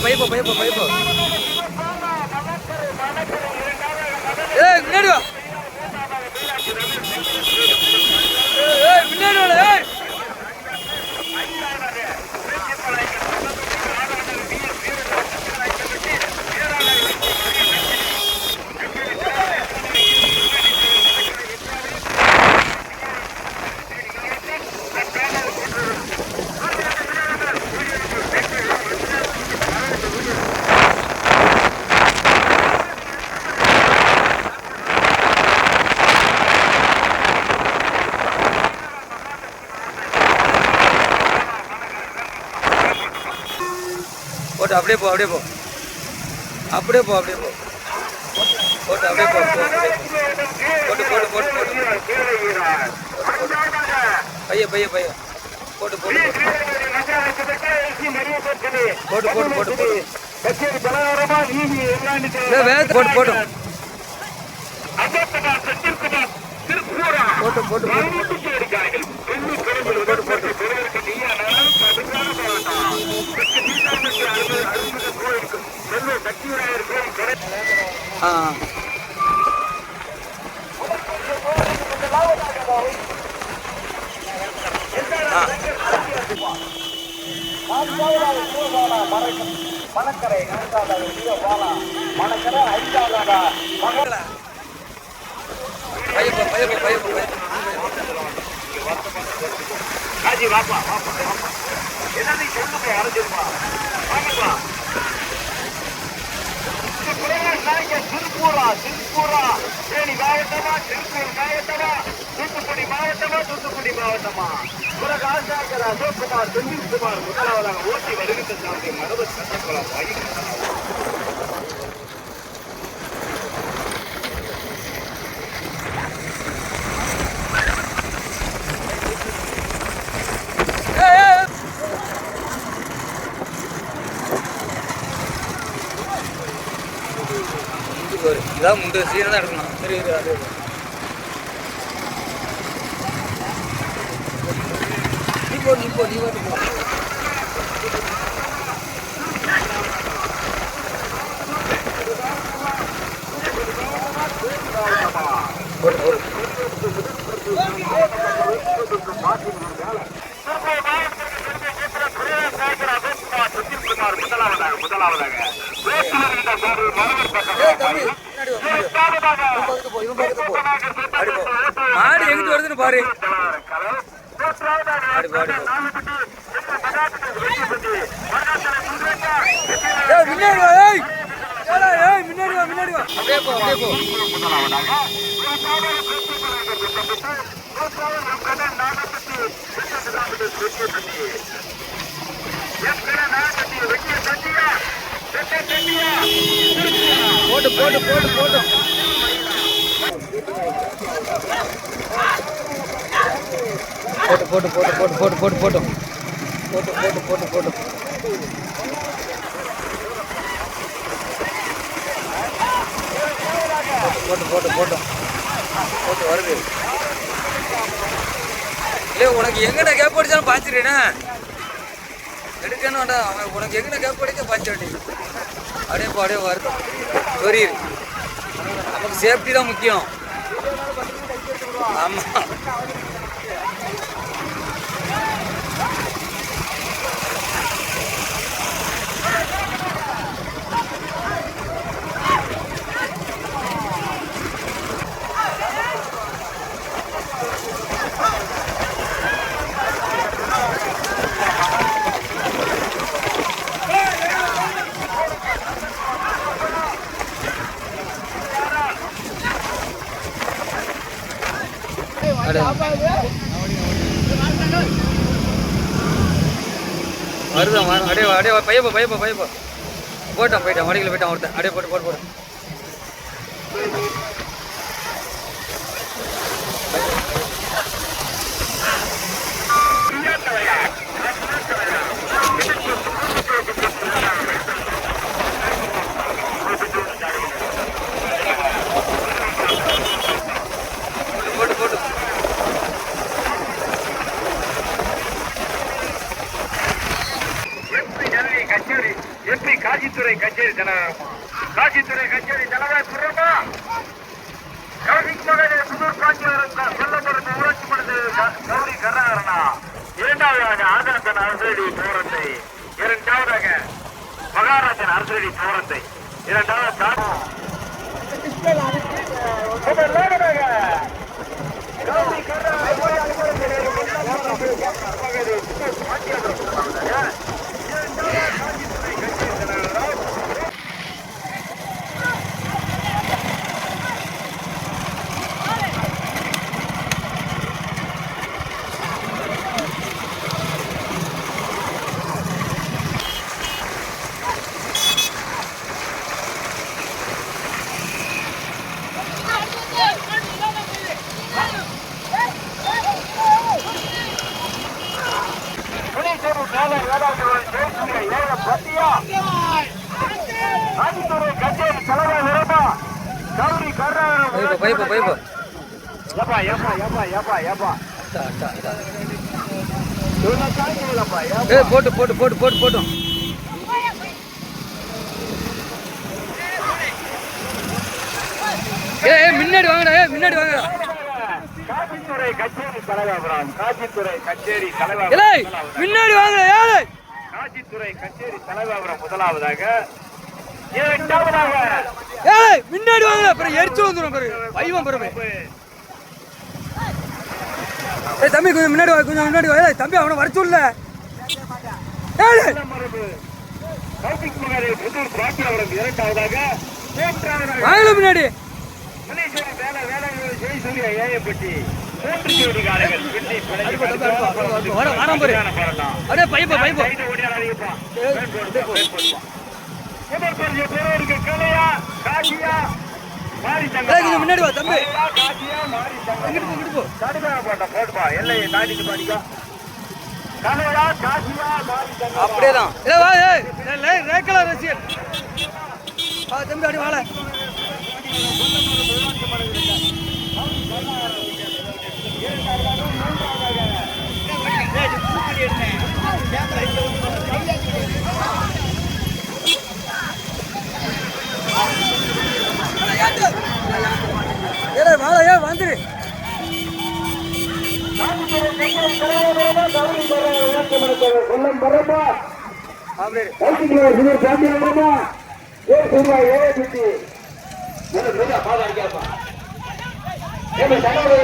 பைப்போ பைப்போ பைப்போ ஏய் முன்னாடி வா. போட்டு அப்படியே போ அப்படியே போ. அப்படியே போ அப்படியே போ. போட்டு அப்படியே போ. போட்டு போட்டு போட்டு போட்டு பைய பைய பைய. போட்டு போட்டு போட்டு. போட்டு போட்டு. போட்டு போட்டு. போட்டு போட்டு போட்டு. போட்டு போட்டு போட்டு. மணக்கரை ஐந்தாவது மணக்கரை ஐந்தாவது பயப்ப பயப்ப பயப்ப ராஜி வாப்பா வாப்பா வாப்பா என்ன நீ சொல்லுங்க அரைஞ்சிருப்பா வாங்கப்பா திருப்பூரா திருப்பூரா தேனி மாவட்டமா திருப்பூர் மாவட்டமா தூத்துக்குடி மாவட்டமா தூத்துக்குடி மாவட்டமா உலக ஆசாக்கர் அசோக்குமார் செந்தில்குமார் முதலாவதாக ஓட்டி வருகின்ற சாமி மரபு சட்டக்குளம் வாங்கி. இதான் முந்தைய சீனை தான் எடுக்கணும் சரி இது அது நீ போ நீ வந்து முதலாவதாக முதலாவதாக வேட்பாளர் என்ற போது மனதில் மாடு எங்கிட்டு வருதுன்னு பாரு. முன்னாடி வா ஏய். முன்னாடி வா போட்டு போட்டு போட்டு போட்டு போட்டு போட்டு போட்டு போட்டு போட்டு போட்டு போட்டு போட்டு போட்டு போட்டு போட்டு போட்டு போட்டு போட்டு வருது. இல்லை உனக்கு எங்கடா கேப் அடிச்சாலும் பாய்ச்சிடுறேனே எடுக்கணும் உனக்கு எங்கடா கேப் அடிக்க பாய்ச்சி அப்படியே போ அப்படியே வருது. சொரியுது நமக்கு சேஃப்டி தான் முக்கியம். ஆமாம் வருதான் அடே வா, அடே பையப்போ பையப்போ பையப்போ போயிட்டான் போயிட்டான். வடிகளை போயிட்டான் ஒருத்தன். அடே போட்டு போட்டு போட்டு போட்டு போட்டு காவல்துறை கச்சேரி காட்சித்துறை கச்சேரி தலைவரமா காட்சித்துறை கச்சேரி தலைவர் சொல்றமா கௌரிக்கு மகனே புதூர் காஞ்சிபுரம் ஊராட்சி மன்ற கௌரி கருணாகரனா. இரண்டாவதாக ஆதரத்தன் அரசடி போரத்தை இரண்டாவதாக மகாராஜன் அரசடி போரத்தை இரண்டாவது கௌரி கருணாகரன் ஊராட்சி மன்ற புலித்தேரு மேல வேளாண்மை பேசிய ஏழ பத்தியா ஆதித்துறை கச்சேரி தலைவர் விரமா கௌரி கருணாகரன் பைப்பு பைப்பு ஏப்பா ஏப்பா ஏப்பா ஏப்பா ஏப்பா. ஏ போட்டு போட்டு போட்டு போட்டு போட்டும் ஏ முன்னாடி வாங்கடா ஏ முன்னாடி வாங்கடா. காட்சித்துறை கச்சேரி தலைவாபுரம் காட்சித்துறை கச்சேரி தலைவாபுரம். முன்னாடி வாங்கடா ஏலே. காட்சித்துறை கச்சேரி தலைவாபுரம் முதலாவதாக இரண்டாவதாக ஏலே முன்னாடி வாங்கடா அப்புறம் எரிச்சு வந்துடும் பாரு. பைவன் பாரு ஏய் தம்பி கொஞ்சம் முன்னாடி வா கொஞ்சம் முன்னாடி வா. ஏய் தம்பி அவனை வர சொல்ல. வாங்கல முன்னாடி. அப்படியே பைப்பு பைப்பு. பெறுவதற்கு கலையா, காசியா, முன்னாடி வா தம்பி. கலையா, காசியா, மாரி தங்கம்மா. இங்கிட்டு கொல்லம் சுவர் சாந்தியம் வருமா ஏ சூர்வா ஏ பிடி என்ன சொல்ல பாதா அடிக்காப்பா ஏப்பா சண்டை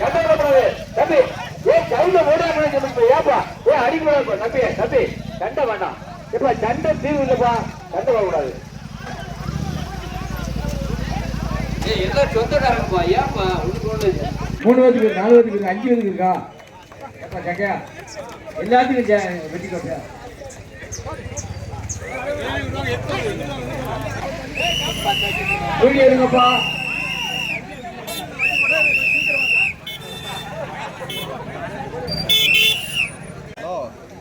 சண்டை தம்பி ஏ கையில ஓடாம சொல்லுங்க ஏப்பா? ஏ அடிக்கூடாது தம்பி தம்பி சண்டை வேண்டாம். எப்பா சண்டை தீர்வு இல்லப்பா? சண்டை வரக்கூடாது மூணு இருக்கு, நாலு இருக்கு, அஞ்சு பேத்துக்கு இருக்கா? ஏப்பா எல்லாத்துக்கும் வெட்டி கோட்டையா வீடியோ எடுங்கப்பா.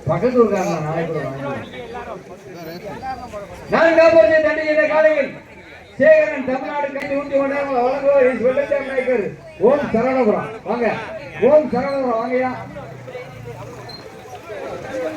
பக்கத்து ஊருக்காரங்க நாளைக்கு கூட காலையில். சேகரன் தமிழ்நாடு கல்வி ஊட்டி கொண்டாங்க வழங்குவோர் வெள்ளச்சாமி நாயக்கர். ஓம் சரவணபுரம் வாங்க. ஓம் சரவணபுரம் வாங்கயா